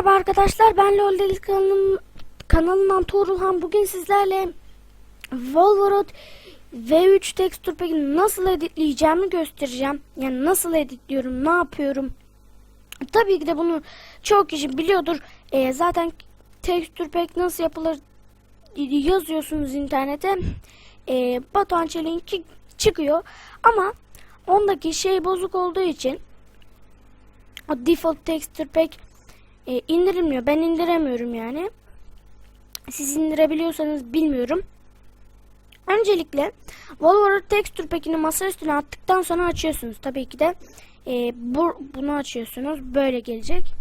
Merhaba arkadaşlar ben LoL Deli kanalım, kanalından Tuğrulhan bugün sizlerle Volvorot V3 tekstür peki nasıl editleyeceğimi göstereceğim. Yani nasıl editliyorum, ne yapıyorum. Tabii ki de bunu çok kişi biliyordur. Ee, zaten tekstür pek nasıl yapılır yazıyorsunuz internete. Ee, Batuhan Çelik'in çıkıyor. Ama ondaki şey bozuk olduğu için o default texture pack e, indirilmiyor. Ben indiremiyorum yani. Siz indirebiliyorsanız bilmiyorum. Öncelikle Volvo Texture Pack'ini masa üstüne attıktan sonra açıyorsunuz. Tabii ki de e, bu, bunu açıyorsunuz. Böyle gelecek.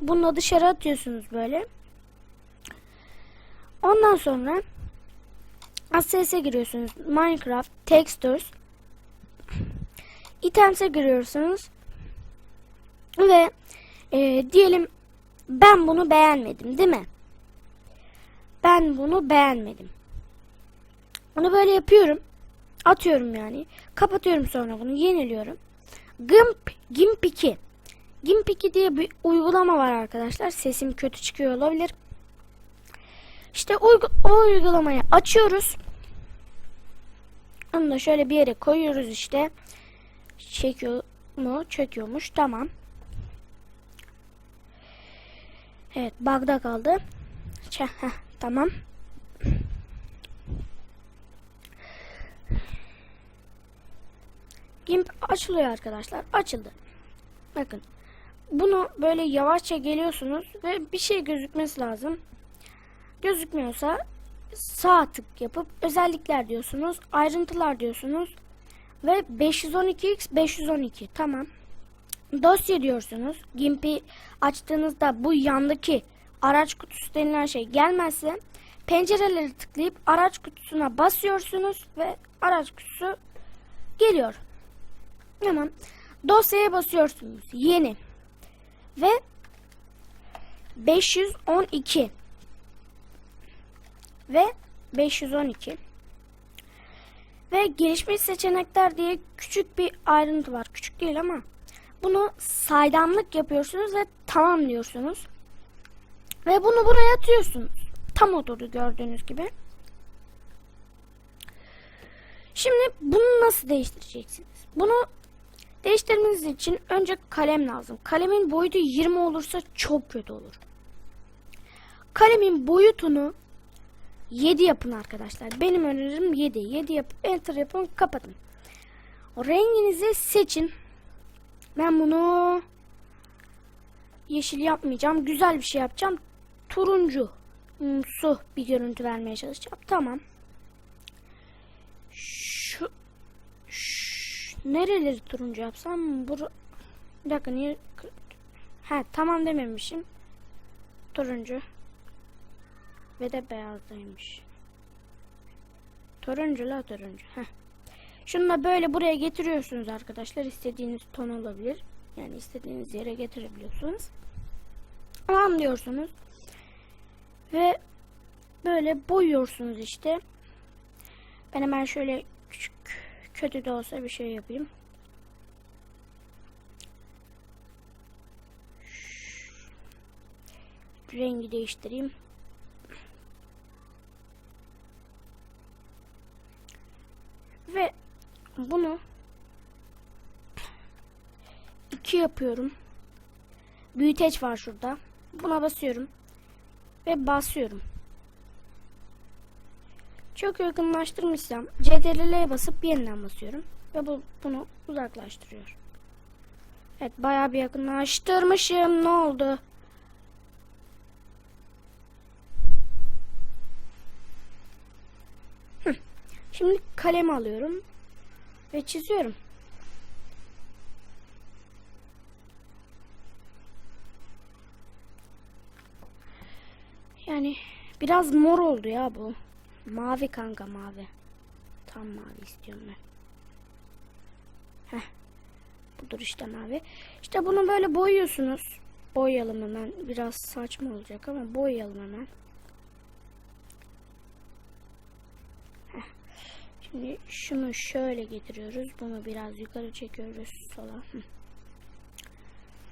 Bunu dışarı atıyorsunuz böyle. Ondan sonra Access'e giriyorsunuz. Minecraft Textures Items'e giriyorsunuz. Ve e, diyelim ben bunu beğenmedim değil mi? Ben bunu beğenmedim. Bunu böyle yapıyorum. Atıyorum yani. Kapatıyorum sonra bunu. Yeniliyorum. Gimp, Gimp 2. Gimp 2 diye bir uygulama var arkadaşlar. Sesim kötü çıkıyor olabilir. İşte uygu o uygulamayı açıyoruz. Onu da şöyle bir yere koyuyoruz işte. Çekiyor mu? Çekiyormuş. Tamam. Evet bug'da kaldı. Heh, tamam. Gimp açılıyor arkadaşlar. Açıldı. Bakın. Bunu böyle yavaşça geliyorsunuz ve bir şey gözükmesi lazım. Gözükmüyorsa sağ tık yapıp özellikler diyorsunuz. Ayrıntılar diyorsunuz. Ve 512x 512 tamam. Dosya diyorsunuz. Gimp'i açtığınızda bu yandaki araç kutusu denilen şey gelmezse pencereleri tıklayıp araç kutusuna basıyorsunuz ve araç kutusu geliyor. Tamam. Dosyaya basıyorsunuz. Yeni. Ve 512 ve 512 ve gelişmiş seçenekler diye küçük bir ayrıntı var. Küçük değil ama bunu saydamlık yapıyorsunuz ve tamam diyorsunuz. Ve bunu buraya atıyorsunuz. Tam oturdu gördüğünüz gibi. Şimdi bunu nasıl değiştireceksiniz? Bunu değiştirmeniz için önce kalem lazım. Kalemin boyutu 20 olursa çok kötü olur. Kalemin boyutunu 7 yapın arkadaşlar. Benim önerim 7. 7 yapıp enter yapın kapatın. Renginizi seçin. Ben bunu yeşil yapmayacağım. Güzel bir şey yapacağım. Turuncu su bir görüntü vermeye çalışacağım. Tamam. Şu, şu nereleri turuncu yapsam? Bur bir dakika niye? Ha tamam dememişim. Turuncu. Ve de beyazdaymış. Turuncu la turuncu. Heh. Şunu da böyle buraya getiriyorsunuz arkadaşlar. İstediğiniz ton olabilir. Yani istediğiniz yere getirebiliyorsunuz. Tamam diyorsunuz. Ve böyle boyuyorsunuz işte. Ben hemen şöyle küçük kötü de olsa bir şey yapayım. Rengi değiştireyim. Ve bunu iki yapıyorum. Büyüteç var şurada. Buna basıyorum. Ve basıyorum. Çok yakınlaştırmışsam CTRL'ye basıp yeniden basıyorum. Ve bu bunu uzaklaştırıyor. Evet bayağı bir yakınlaştırmışım. Ne oldu? Şimdi kalem alıyorum. Ve çiziyorum. Yani biraz mor oldu ya bu. Mavi kanka mavi. Tam mavi istiyorum ben. Heh. Budur işte mavi. İşte bunu böyle boyuyorsunuz. Boyayalım hemen. Biraz saçma olacak ama boyayalım hemen. Heh. Şimdi şunu şöyle getiriyoruz. Bunu biraz yukarı çekiyoruz sola.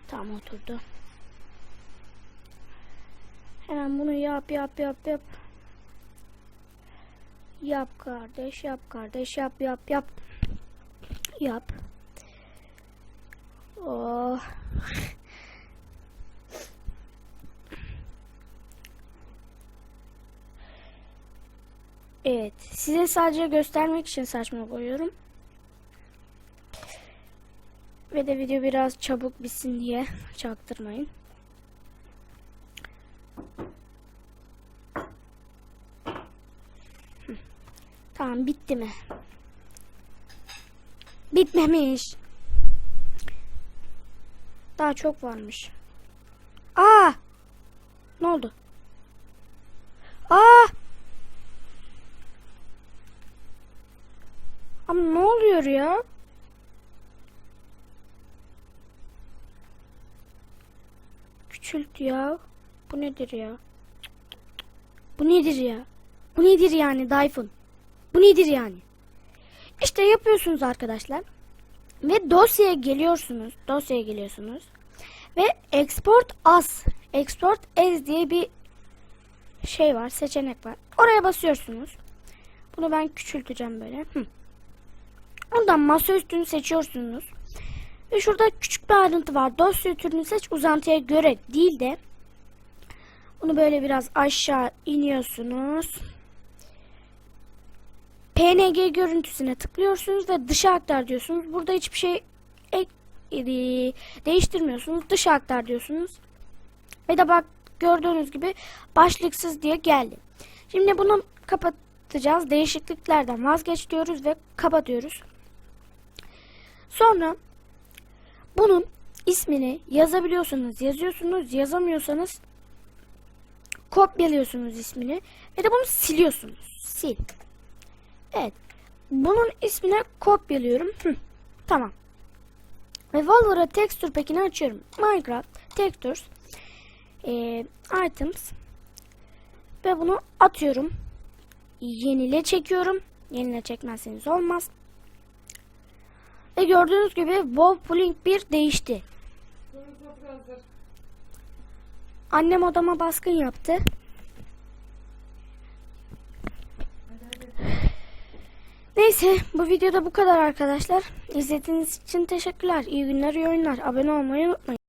Tam oturdu. Hemen bunu yap yap yap yap. Yap kardeş yap kardeş yap yap yap. Yap. Oh. Evet. Size sadece göstermek için saçma koyuyorum. Ve de video biraz çabuk bitsin diye çaktırmayın. Tamam bitti mi? Bitmemiş. Daha çok varmış. Aa! Ne oldu? Aa! Ama oluyor ya? Küçült ya. Bu nedir ya? Bu nedir ya? Bu nedir yani Dayfun? Bu nedir yani? İşte yapıyorsunuz arkadaşlar. Ve dosyaya geliyorsunuz. Dosyaya geliyorsunuz. Ve export as. Export as diye bir şey var. Seçenek var. Oraya basıyorsunuz. Bunu ben küçülteceğim böyle. Hı. Ondan masa üstünü seçiyorsunuz. Ve şurada küçük bir ayrıntı var. Dosya türünü seç uzantıya göre değil de bunu böyle biraz aşağı iniyorsunuz. PNG görüntüsüne tıklıyorsunuz ve dışa aktar diyorsunuz. Burada hiçbir şey ek, e, değiştirmiyorsunuz. Dışa aktar diyorsunuz. Ve de bak gördüğünüz gibi başlıksız diye geldi. Şimdi bunu kapatacağız. Değişikliklerden vazgeç diyoruz ve kapatıyoruz. Sonra bunun ismini yazabiliyorsanız yazıyorsunuz, yazamıyorsanız kopyalıyorsunuz ismini ve de bunu siliyorsunuz. Sil. Evet. Bunun ismini kopyalıyorum. Hı, tamam. Ve Valor'a texture pack'ini açıyorum. Minecraft textures e, items ve bunu atıyorum. Yenile çekiyorum. Yenile çekmezseniz olmaz. Ve gördüğünüz gibi Wolf Pulling 1 değişti. Annem odama baskın yaptı. Neyse bu videoda bu kadar arkadaşlar. İzlediğiniz için teşekkürler. İyi günler, iyi oyunlar. Abone olmayı unutmayın.